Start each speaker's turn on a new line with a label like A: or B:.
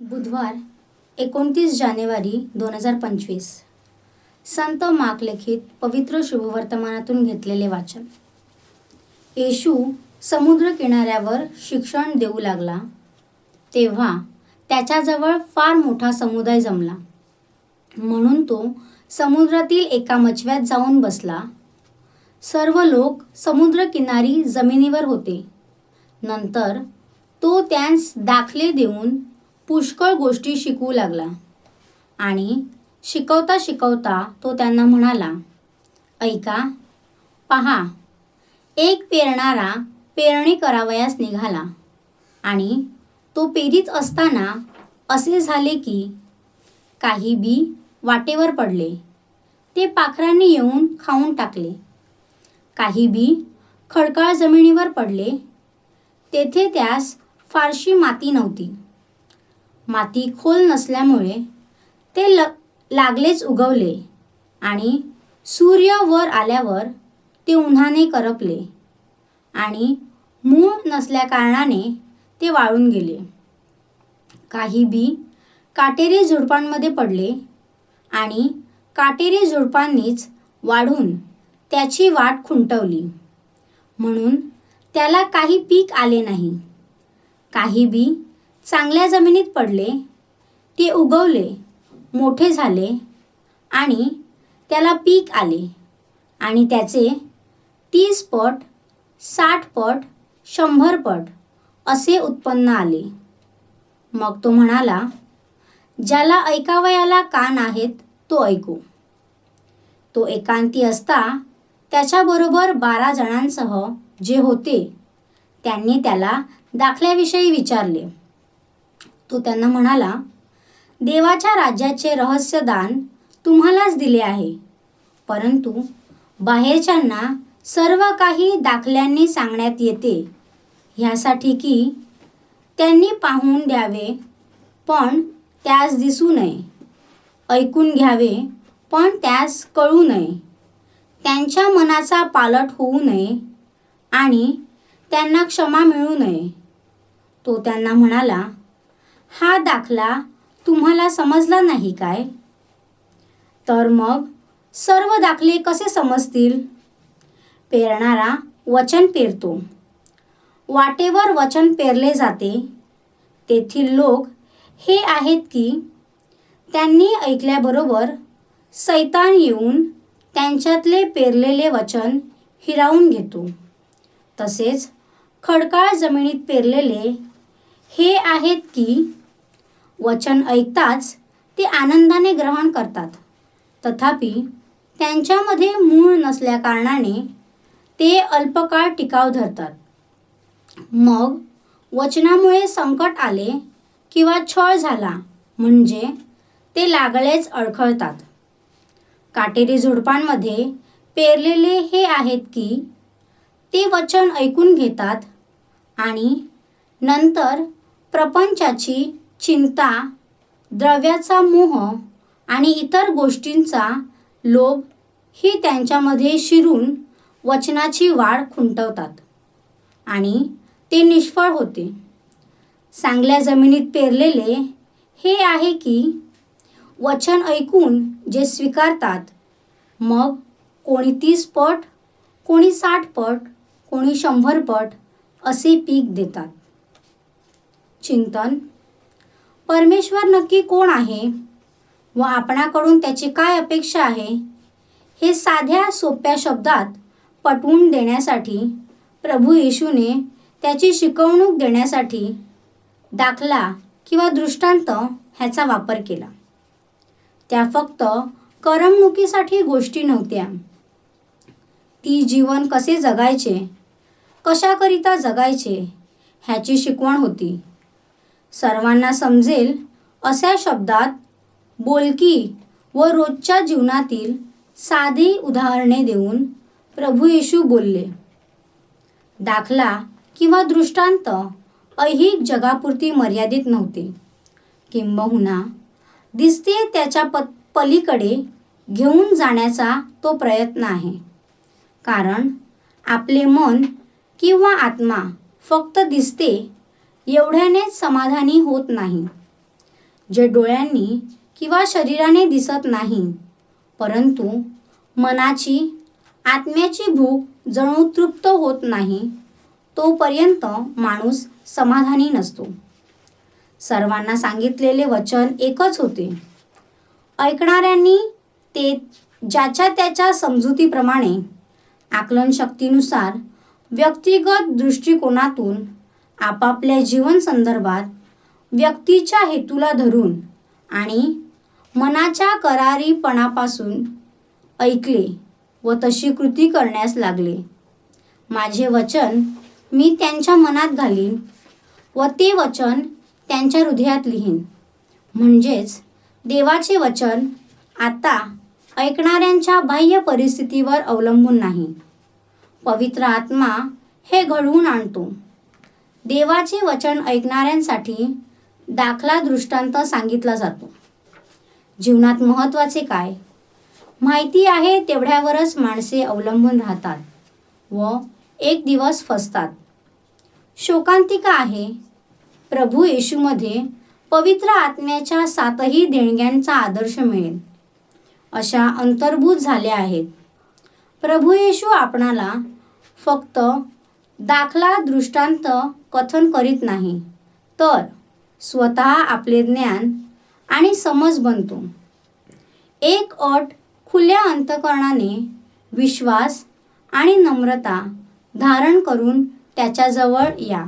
A: बुधवार एकोणतीस जानेवारी दोन हजार पंचवीस. संत माकलेखित पवित्र शुभवर्तमानातून घेतलेले वाचन. येशू समुद्र किनाऱ्यावर शिक्षण देऊ लागला. तेव्हा त्याच्याजवळ फार मोठा समुदाय जमला. म्हणून तो समुद्रातील एका मचव्यात जाऊन बसला. सर्व लोक समुद्रकिनारी जमिनीवर होते. नंतर तो त्यांस दाखले देऊन पुष्कळ गोष्टी शिकवू लागला. आणि शिकवता शिकवता तो त्यांना म्हणाला ऐका पहा एक पेरणारा पेरणी करावयास निघाला आणि तो पेरीत असताना असे झाले की काही बी वाटेवर पडले. ते पाखरांनी येऊन खाऊन टाकले. काही बी खडकाळ जमिनीवर पडले. तेथे त्यास फारशी माती नव्हती. माती खोल नसल्यामुळे ते ल लागलेच उगवले आणि सूर्य वर आल्यावर ते उन्हाने करपले आणि मूळ नसल्याकारणाने ते वाळून गेले. काही बी काटेरी झुडपांमध्ये पडले आणि काटेरी झुडपांनीच वाढून त्याची वाट खुंटवली. म्हणून त्याला काही पीक आले नाही. काही बी चांगल्या जमिनीत पडले ते उगवले मोठे झाले आणि त्याला पीक आले आणि त्याचे तीस पट साठ पट शंभर पट असे उत्पन्न आले. मग तो म्हणाला ज्याला ऐकावयाला कान आहेत तो ऐकू. तो एकांती असता त्याच्याबरोबर बारा जणांसह जे होते त्यांनी त्याला दाखल्याविषयी विचारले. तो त्यांना म्हणाला देवाच्या राज्याचे रहस्यदान तुम्हालाच दिले आहे. परंतु बाहेरच्यांना सर्व काही दाखल्यांनी सांगण्यात येते. ह्यासाठी की त्यांनी पाहून द्यावे पण त्यास दिसू नये. ऐकून घ्यावे पण त्यास कळू नये. त्यांच्या मनाचा पालट होऊ नये आणि त्यांना क्षमा मिळू नये. तो त्यांना म्हणाला हा दाखला तुम्हाला समजला नाही काय? तर मग सर्व दाखले कसे समजतील? पेरणारा वचन पेरतो. वाटेवर वचन पेरले जाते. तेथील लोक हे आहेत की त्यांनी ऐकल्याबरोबर सैतान येऊन त्यांच्यातले पेरलेले वचन हिरावून घेतो. तसेच खडकाळ जमिनीत पेरलेले हे आहेत की वचन ऐकताच ते आनंदाने ग्रहण करतात. तथापि त्यांच्यामध्ये मूळ नसल्याकारणाने ते अल्पकाळ टिकाव धरतात. मग वचनामुळे संकट आले किंवा छळ झाला म्हणजे ते लागलेच अडखळतात. काटेरी झुडपांमध्ये पेरलेले हे आहेत की ते वचन ऐकून घेतात आणि नंतर प्रपंचाची चिंता द्रव्याचा मोह आणि इतर गोष्टींचा लोभ ही त्यांच्यामध्ये शिरून वचनाची वाढ खुंटवतात. आणि ते निष्फळ होते. चांगल्या जमिनीत पेरलेले हे आहे की वचन ऐकून जे स्वीकारतात मग कोणी तीस पट कोणी साठ पट कोणी शंभर पट असे पीक देतात. चिंतन. परमेश्वर नक्की कोण आहे? व आपणाकडून त्याची काय अपेक्षा आहे? हे साध्या सोप्या शब्दात पटवून देण्यासाठी प्रभू येशूने त्याची शिकवणूक देण्यासाठी दाखला किंवा दृष्टांत ह्याचा वापर केला. त्या फक्त करमणुकीसाठी गोष्टी नव्हत्या. ती जीवन कसे जगायचे कशाकरिता जगायचे ह्याची शिकवण होती. सर्वांना समजेल अशा शब्दात बोलकी व रोजच्या जीवनातील साधी उदाहरणे देऊन प्रभू येशू बोलले. दाखला किंवा दृष्टांत ऐहिक जगापुरती मर्यादित नव्हते. किंबहुना दिसते त्याच्या प पलीकडे घेऊन जाण्याचा तो प्रयत्न आहे. कारण आपले मन किंवा आत्मा फक्त दिसते एवढ्यानेच समाधानी होत नाही. जे डोळ्यांनी किंवा शरीराने दिसत नाही परंतु मनाची आत्म्याची भूक जणू तृप्त होत नाही तोपर्यंत माणूस समाधानी नसतो. सर्वांना सांगितलेले वचन एकच होते. ऐकणाऱ्यांनी ते ज्याच्या त्याच्या समजुतीप्रमाणे आकलनशक्तीनुसार व्यक्तिगत दृष्टिकोनातून आपापल्या जीवन संदर्भात व्यक्तीच्या हेतूला धरून आणि मनाच्या करारीपणापासून ऐकले व तशी कृती करण्यास लागले. माझे वचन मी त्यांच्या मनात घालीन व ते वचन त्यांच्या हृदयात लिहीन. म्हणजेच देवाचे वचन आता ऐकणाऱ्यांच्या बाह्य परिस्थितीवर अवलंबून नाही. पवित्र आत्मा हे घडवून आणतो. देवाचे वचन ऐकणाऱ्यांसाठी दाखला दृष्टांत सांगितला जातो. जीवनात महत्त्वाचे काय? माहिती आहे तेवढ्यावरच माणसे अवलंबून राहतात व एक दिवस फसतात. शोकांतिका आहे. प्रभू येशूमध्ये पवित्र आत्म्याच्या सातही देणग्यांचा आदर्श मिळेल. अशा अंतर्भूत झाल्या आहेत. प्रभू येशू आपणाला फक्त दाखला दृष्टांत कथन करीत नाही. तर स्वतः आपले ज्ञान आणि समज बनतो. एक अट खुल्या अंतकरणाने विश्वास आणि नम्रता धारण करून त्याच्याजवळ या.